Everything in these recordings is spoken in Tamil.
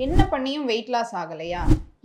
என்ன பண்ணியும் வெயிட் லாஸ் ஆகலையா?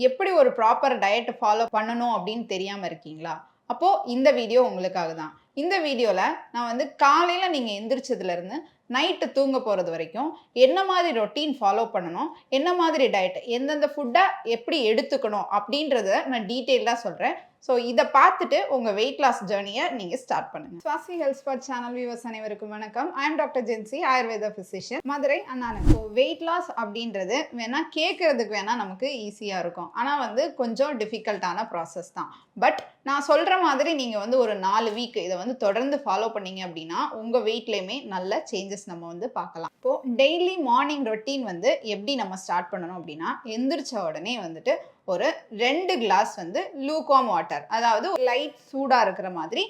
எப்படி ஒரு ப்ராப்பர் டயட் ஃபாலோ பண்ணணும் அப்படின்னு தெரியாமல் இருக்கீங்களா? அப்போது இந்த வீடியோ உங்களுக்காக தான். இந்த வீடியோவில் நான் வந்து காலையில் நீங்கள் எந்திரிச்சதுலேருந்து நைட்டு தூங்க போகிறது வரைக்கும் என்ன மாதிரி ரொட்டீன் ஃபாலோ பண்ணணும்? என்ன மாதிரி டயட் எந்தெந்த ஃபுட்டை எப்படி எடுத்துக்கணும்? அப்படின்றத நான் டீட்டெயிலாக சொல்கிறேன் ஸோ இதை பார்த்துட்டு உங்கள் வெயிட் லாஸ் ஜேர்னியை நீங்கள் ஸ்டார்ட் பண்ணுங்கள் Swasi health spot channel viewers அனைவருக்கும் வணக்கம். I am doctor Jensi Ayurveda physician Madurai அண்ணானன் so weight loss அப்படின்றது வேணால் கேட்குறதுக்கு வேணால் நமக்கு ஈஸியாக இருக்கும். ஆனால் வந்து கொஞ்சம் டிஃபிகல்ட்டான ப்ராசஸ் தான். பட் நான் சொல்கிற மாதிரி நீங்கள் வந்து ஒரு நாலு வீக் இதை வந்து தொடர்ந்து ஃபாலோ பண்ணீங்க அப்படின்னா உங்கள் வெயிட்லேயுமே நல்ல சேஞ்சஸ் நம்ம வந்து பார்க்கலாம். இப்போது டெய்லி மார்னிங் ரொட்டீன் வந்து எப்படி நம்ம ஸ்டார்ட் பண்ணணும் அப்படின்னா எந்திரிச்ச உடனே வந்துட்டு ஒரு ரெண்டு கிளாஸ் வந்து லூகாம் வாட்டர் அதாவது லைட் சூடாக இருக்கிற மாதிரி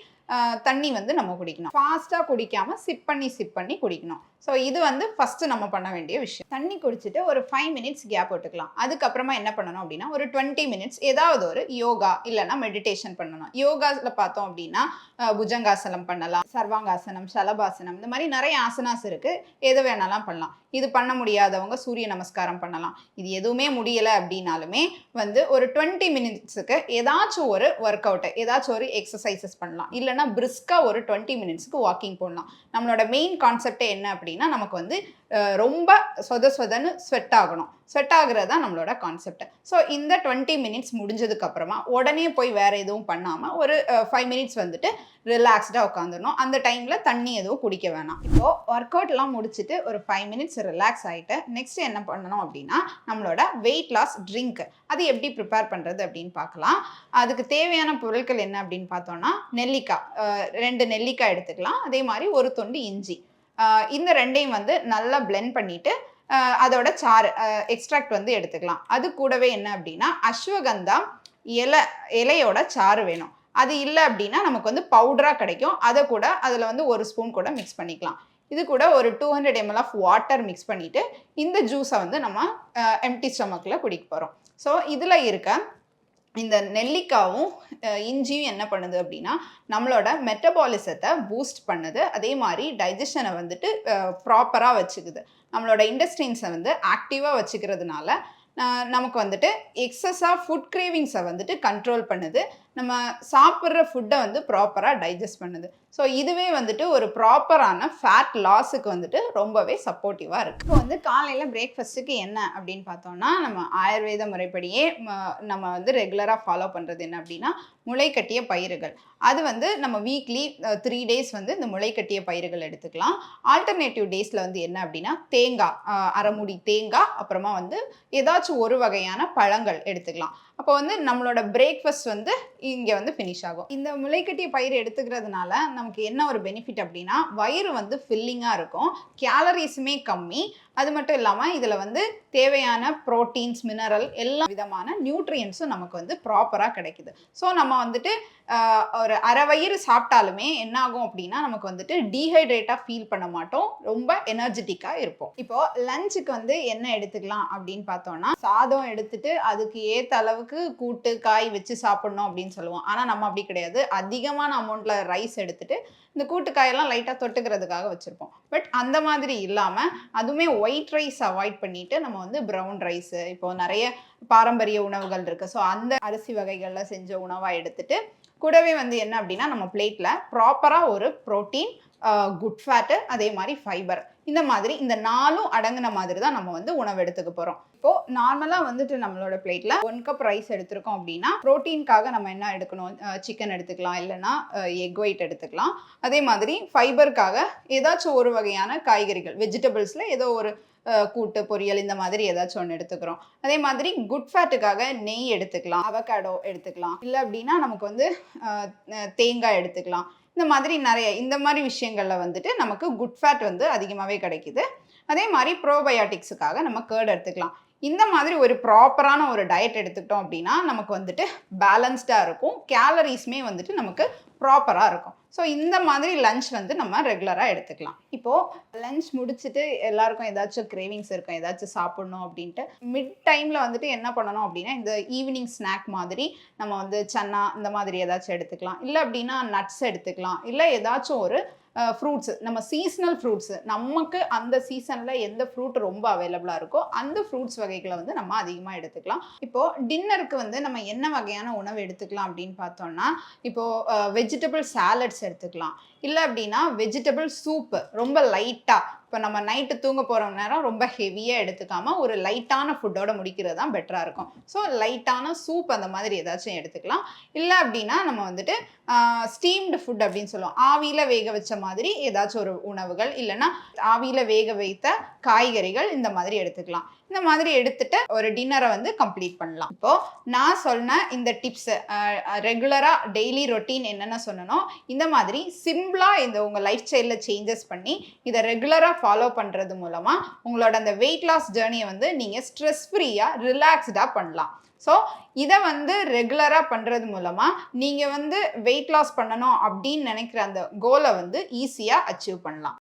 தண்ணி வந்து நம்ம குடிக்கணும். ஃபாஸ்ட்டாக குடிக்காமல் சிப் பண்ணி சிப் பண்ணி குடிக்கணும். ஸோ இது வந்து ஃபஸ்ட்டு நம்ம பண்ண வேண்டிய விஷயம். தண்ணி குடிச்சிட்டு ஒரு ஃபைவ் மினிட்ஸ் கேப் விட்டுக்கலாம். அதுக்கப்புறமா என்ன பண்ணணும் அப்படின்னா ஒரு டுவெண்ட்டி மினிட்ஸ் ஏதாவது ஒரு யோகா இல்லைன்னா மெடிடேஷன் பண்ணணும். யோகாவில் பார்த்தோம் அப்படின்னா புஜங்காசனம் பண்ணலாம் சர்வாங்காசனம் சலபாசனம் இந்த மாதிரி நிறைய ஆசனாஸ் இருக்குது எது வேணாலும் பண்ணலாம். இது பண்ண முடியாதவங்க சூரிய நமஸ்காரம் பண்ணலாம். இது எதுவுமே முடியலை அப்படின்னாலுமே வந்து ஒரு டுவெண்ட்டி மினிட்ஸுக்கு ஏதாச்சும் ஒரு ஒர்க் அவுட்டை ஏதாச்சும் ஒரு எக்ஸசைசஸ் பண்ணலாம். இல்லைன்னா பிரிஸ்காக ஒரு டுவெண்ட்டி மினிட்ஸ்க்கு வாக்கிங் போடலாம். நம்மளோட மெயின் கான்செப்டே என்ன அப்படின்னா நமக்கு வந்து ரொம்ப சொத சொதன்னு ஸ்வெட் ஆகணும். ஸ்வெட் ஆகுறது தான் நம்மளோட கான்செப்ட் ஸோ இந்த டுவெண்ட்டி மினிட்ஸ் முடிஞ்சதுக்கு அப்புறமா உடனே போய் வேற எதுவும் பண்ணாமல் ஒரு ஃபைவ் மினிட்ஸ் வந்துட்டு ரிலாக்ஸ்டாக உட்காந்துடணும் அந்த டைமில் தண்ணி எதுவும் குடிக்க வேணாம். இப்போது ஒர்க் அவுட்லாம் முடிச்சுட்டு ஒரு ஃபைவ் மினிட்ஸ் ரிலாக்ஸ் ஆகிட்டு நெக்ஸ்ட் என்ன பண்ணணும் அப்படின்னா நம்மளோட வெயிட் லாஸ் ட்ரிங்க் அது எப்படி ப்ரிப்பேர் பண்ணுறது அப்படின்னு பார்க்கலாம். அதுக்கு தேவையான பொருட்கள் என்ன அப்படின்னு பார்த்தோம்னா நெல்லிக்காய் ரெண்டு நெல்லிக்காய் எடுத்துக்கலாம். அதே மாதிரி ஒரு துண்டு இஞ்சி. இந்த ரெண்டையும் வந்து நல்லா பிளெண்ட் பண்ணிட்டு அதோட சாறு எக்ஸ்ட்ராக்ட் வந்து எடுத்துக்கலாம். அது கூடவே என்ன அப்படின்னா அஸ்வகந்தா இலை இலையோட சாறு வேணும். அது இல்லை அப்படின்னா நமக்கு வந்து பவுடராக கிடைக்கும். அதை கூட அதில் வந்து ஒரு ஸ்பூன் கூட மிக்ஸ் பண்ணிக்கலாம். இது கூட ஒரு two hundred ML of water mix பண்ணிவிட்டு இந்த ஜூஸை வந்து நம்ம எம்டி ஸ்டமக்கில் குடிக்க போகிறோம் ஸோ இதில் இருக்க இந்த நெல்லிக்காவும் இஞ்சியும் என்ன பண்ணுது அப்படின்னா நம்மளோட மெட்டபாலிசத்தை பூஸ்ட் பண்ணுது. அதே மாதிரி டைஜஷனை வந்துட்டு ப்ராப்பராக வச்சுக்குது. நம்மளோட இண்டஸ்ட்ரீன்ஸை வந்து ஆக்டிவாக வச்சுக்கிறதுனால நமக்கு வந்துட்டு எக்ஸஸாக ஃபுட் கிரேவிங்ஸை வந்துட்டு கண்ட்ரோல் பண்ணுது. நம்ம சாப்பிட்ற ஃபுட்டை வந்து ப்ராப்பராக டைஜஸ்ட் பண்ணுது. ஸோ இதுவே வந்துட்டு ஒரு ப்ராப்பரான ஃபேட் லாஸுக்கு வந்துட்டு ரொம்பவே சப்போர்ட்டிவாக இருக்குது இப்போ வந்து காலையில் பிரேக்ஃபாஸ்ட்டுக்கு என்ன அப்படின்னு பார்த்தோம்னா நம்ம ஆயுர்வேத முறைப்படியே ம- நம்ம வந்து ரெகுலராக ஃபாலோ பண்ணுறது என்ன அப்படின்னா முளைக்கட்டிய பயிர்கள். அது வந்து நம்ம வீக்லி த்ரீ டேஸ் வந்து இந்த முளைக்கட்டிய பயிர்கள் எடுத்துக்கலாம். ஆல்டர்னேட்டிவ் டேஸில் வந்து என்ன அப்படின்னா தேங்காய் அரைமுடி தேங்காய் அப்புறமா வந்து ஏதாச்சும் ஒரு வகையான பழங்கள் எடுத்துக்கலாம். அப்போ வந்து நம்மளோட பிரேக்ஃபாஸ்ட் வந்து இங்கே வந்து ஃபினிஷ் ஆகும். இந்த முளைக்கட்டிய பயிர் எடுத்துக்கிறதுனால நமக்கு என்ன ஒரு பெனிஃபிட் அப்படின்னா வயிறு வந்து ஃபில்லிங்காக இருக்கும். கேலரிஸுமே கம்மி. அது மட்டும் இல்லாமல் இதில் வந்து தேவையான ப்ரோட்டீன்ஸ் மினரல் எல்லா விதமான நியூட்ரியன்ஸும் நமக்கு வந்து ப்ராப்பராக கிடைக்குது. ஸோ நம்ம வந்துட்டு ஒரு அரை வயிறு சாப்பிட்டாலுமே என்ன ஆகும் அப்படின்னா நமக்கு வந்துட்டு டீஹைட்ரேட்டாக ஃபீல் பண்ண மாட்டோம். ரொம்ப எனர்ஜெட்டிக்காக இருப்போம். இப்போது லஞ்சுக்கு வந்து என்ன எடுத்துக்கலாம் அப்படின்னு பார்த்தோம்னா சாதம் எடுத்துட்டு அதுக்கு ஏற்ற அளவுக்கு கூட்டு காய் வச்சு சாப்பிடணும் அப்படின்னு சொல்லுவோம். ஆனால் நம்ம அப்படி கிடையாது. அதிகமான அமௌண்ட்டில் ரைஸ் எடுத்துகிட்டு இந்த கூட்டு காயெல்லாம் லைட்டாக தொட்டுக்கிறதுக்காக வச்சுருப்போம். பட் அந்த மாதிரி இல்லாமல் அதுவுமே ஒயிட் ரைஸ் அவாய்ட் பண்ணிட்டு நம்ம வந்து ப்ரௌன் ரைஸு இப்போ நிறைய பாரம்பரிய உணவுகள் இருக்குது ஸோ அந்த அரிசி வகைகளில் செஞ்ச உணவாக எடுத்துகிட்டு கூடவே வந்து என்ன அப்படின்னா நம்ம பிளேட்டில் ப்ராப்பராக ஒரு ப்ரோட்டீன் குட் ஃபேட்டு அதே மாதிரி ஃபைபர் இந்த மாதிரி இந்த நாலும் அடங்கின மாதிரி தான் நம்ம வந்து உணவு எடுத்துக்க போகிறோம் இப்போது நார்மலாக வந்துட்டு நம்மளோட பிளேட்டில் ஒன் கப் ரைஸ் எடுத்திருக்கோம் அப்படின்னா ப்ரோட்டீனுக்காக நம்ம என்ன எடுக்கணும்? சிக்கன் எடுத்துக்கலாம் இல்லைன்னா எக் ஒயிட் எடுத்துக்கலாம். அதே மாதிரி ஃபைபருக்காக ஏதாச்சும் ஒரு வகையான காய்கறிகள் வெஜிடபிள்ஸில் ஏதோ ஒரு கூட்டு பொரியல் இந்த மாதிரி ஏதாச்சும் ஒன்று எடுத்துக்கிறோம். அதே மாதிரி குட் ஃபேட்டுக்காக நெய் எடுத்துக்கலாம் அவகாடோ எடுத்துக்கலாம். இல்லை அப்படின்னா நமக்கு வந்து தேங்காய் எடுத்துக்கலாம். இந்த மாதிரி நிறைய இந்த மாதிரி விஷயங்களில் வந்துட்டு நமக்கு குட் ஃபேட் வந்து அதிகமாகவே கிடைக்குது. அதே மாதிரி ப்ரோபயோட்டிக்ஸுக்காக நம்ம கேர்டு எடுத்துக்கலாம். இந்த மாதிரி ஒரு ப்ராப்பரான ஒரு டயட் எடுத்துக்கிட்டோம் அப்படின்னா நமக்கு வந்துட்டு பேலன்ஸ்டாக இருக்கும். கேலரிஸுமே வந்துட்டு நமக்கு ப்ராப்பராக இருக்கும். ஸோ இந்த மாதிரி லஞ்ச் வந்து நம்ம ரெகுலராக எடுத்துக்கலாம். இப்போது லஞ்ச் முடிச்சுட்டு எல்லாருக்கும் ஏதாச்சும் கிரேவிங்ஸ் இருக்கும் ஏதாச்சும் சாப்பிடணும் அப்படின்ட்டு மிட் டைமில் வந்துட்டு என்ன பண்ணணும் அப்படின்னா இந்த ஈவினிங் ஸ்நாக் மாதிரி நம்ம வந்து சன்னா இந்த மாதிரி ஏதாச்சும் எடுத்துக்கலாம். இல்லை அப்படின்னா நட்ஸ் எடுத்துக்கலாம். இல்லை ஏதாச்சும் ஒரு ஃப்ரூட்ஸ் நம்ம சீசனல் ஃப்ரூட்ஸ் நமக்கு அந்த சீசனில் எந்த ஃப்ரூட் ரொம்ப அவைலபிளாக இருக்கோ அந்த ஃப்ரூட்ஸ் வகைகளை வந்து நம்ம அதிகமாக எடுத்துக்கலாம். இப்போது டின்னருக்கு வந்து நம்ம என்ன வகையான உணவு எடுத்துக்கலாம் அப்படின்னு பார்த்தோம்னா இப்போது வெஜிடபிள் சாலட்ஸ் எடுத்துக்கலாம். இல்லை அப்படின்னா வெஜிடபிள் சூப்பு ரொம்ப லைட்டாக இப்போ நம்ம நைட்டு தூங்க போகிற நேரம் ரொம்ப ஹெவியாக எடுத்துக்காமல் ஒரு லைட்டான ஃபுட்டோட முடிக்கிறது தான் பெட்டராக இருக்கும். ஸோ லைட்டான சூப் அந்த மாதிரி ஏதாச்சும் எடுத்துக்கலாம். இல்லை அப்படின்னா நம்ம வந்துட்டு ஸ்டீம்டு ஃபுட் அப்படின்னு சொல்லுவோம். ஆவியில் வேக வச்ச மாதிரி ஏதாச்சும் ஒரு உணவுகள். இல்லைன்னா ஆவியில் வேக வைத்த காய்கறிகள் இந்த மாதிரி எடுத்துக்கலாம். இந்த மாதிரி எடுத்துட்டு ஒரு டின்னரை வந்து கம்ப்ளீட் பண்ணலாம். இப்போ நான் சொன்ன இந்த டிப்ஸ் ரெகுலராக டெய்லி ரொட்டீன் என்னென்ன சொன்னனோ இந்த மாதிரி சிம்பிளாக இந்த உங்கள் லைஃப் ஸ்டைலில் சேஞ்சஸ் பண்ணி இதை ரெகுலராக ஃபாலோ பண்ணுறது மூலமாக உங்களோட அந்த வெயிட் லாஸ் ஜேர்னியை வந்து நீங்கள் ஸ்ட்ரெஸ் ஃப்ரீயாக ரிலாக்ஸ்டாக பண்ணலாம். ஸோ இதை வந்து ரெகுலராக பண்ணுறது மூலமாக நீங்கள் வந்து வெயிட் லாஸ் பண்ணணும் அப்படின்னு நினைக்கிற அந்த கோலை வந்து ஈஸியாக அச்சீவ் பண்ணலாம்.